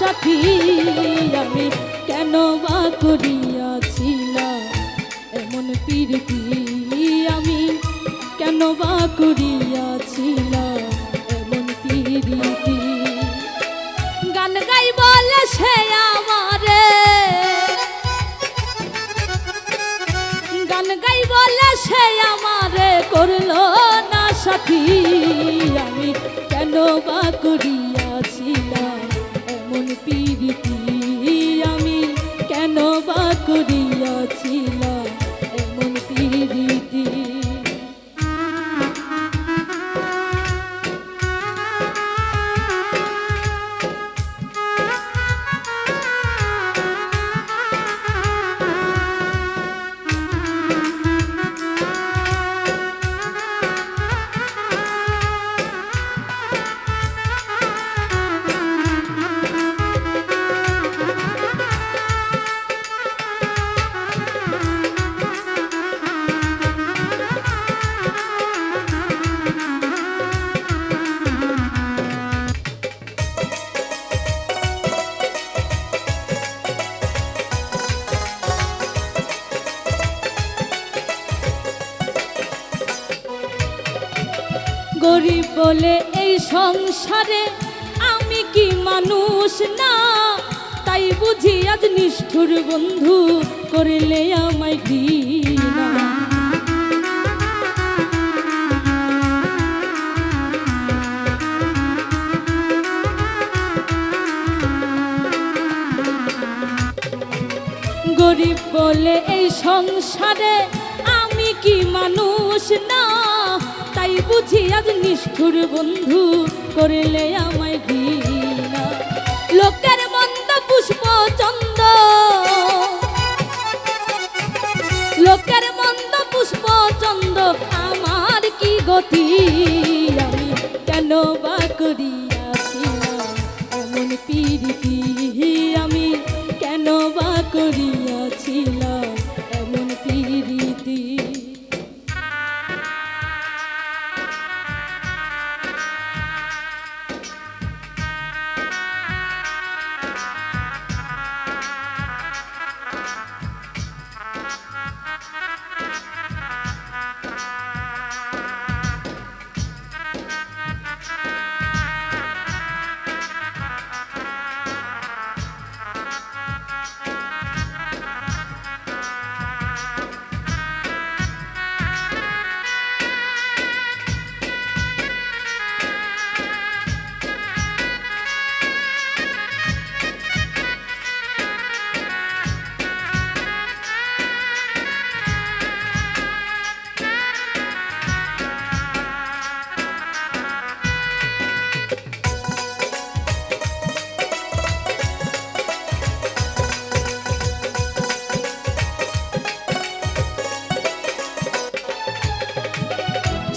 সাথী, আমি কেন বা করিয়াছিলাম? এমন প্রীতি আমি কেন বা করিয়াছিলাম? এমন প্রীতি গান গাই বলে সে আমারে। গান গাই বলে সে আমারে। করল না সাথী। বা গরিব বলে এই সংসারে আমি কি মানুষ না? তাই বুঝি আজ নিষ্ঠুর বন্ধু করলে আমায় ঘৃণা গরিব বলে এই সংসারে আমি কি মানুষ না? বুঝি আজ নিষ্ঠুর বন্ধু করলে আমায় ঘৃণা। লোকের মন্দ পুষ্প চন্দ। লোকের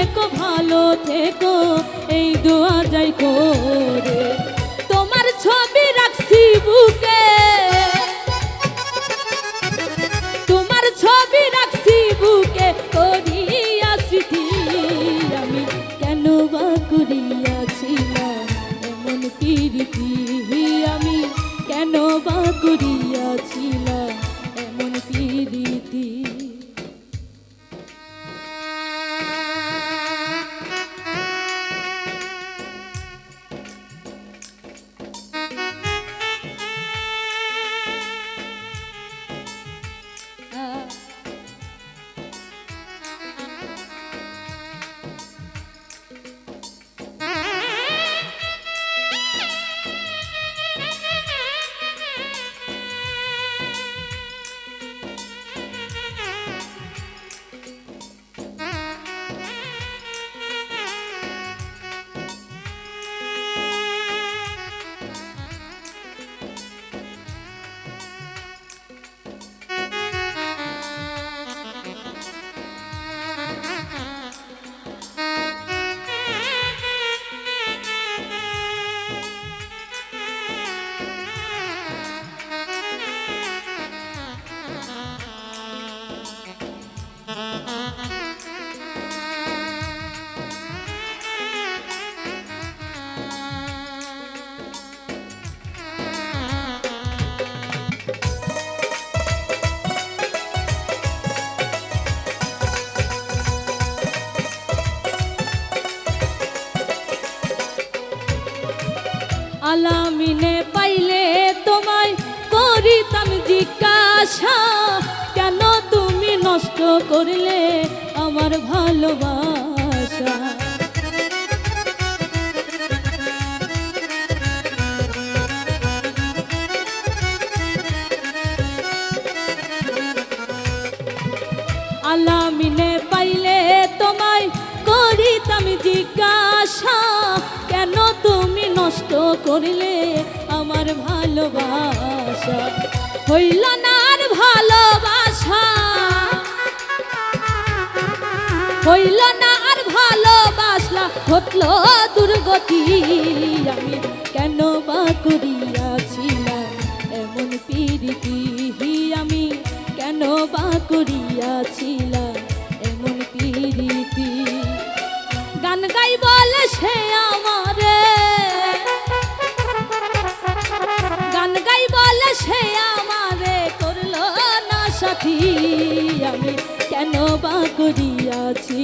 থেকো ভালো থেকো এই দোয়া যাই করে। আলামিনে পাইলে তোমায় করিতাম জিজ্ঞাসা, কেন তুমি নষ্ট করলে আমার ভালোবাসা? আলামিনে পাইলে তোমায় করিতাম জিজ্ঞাসা নষ্ট করলে আমার ভালোবাসা। হইল না আর ভালোবাসা। হইল না আর ভালোবাসলা ঘটল দুর্গতি। আমি কেন বা করিয়াছিলাম এমন পিরিতি? আমি কেন বা করিয়াছিলাম?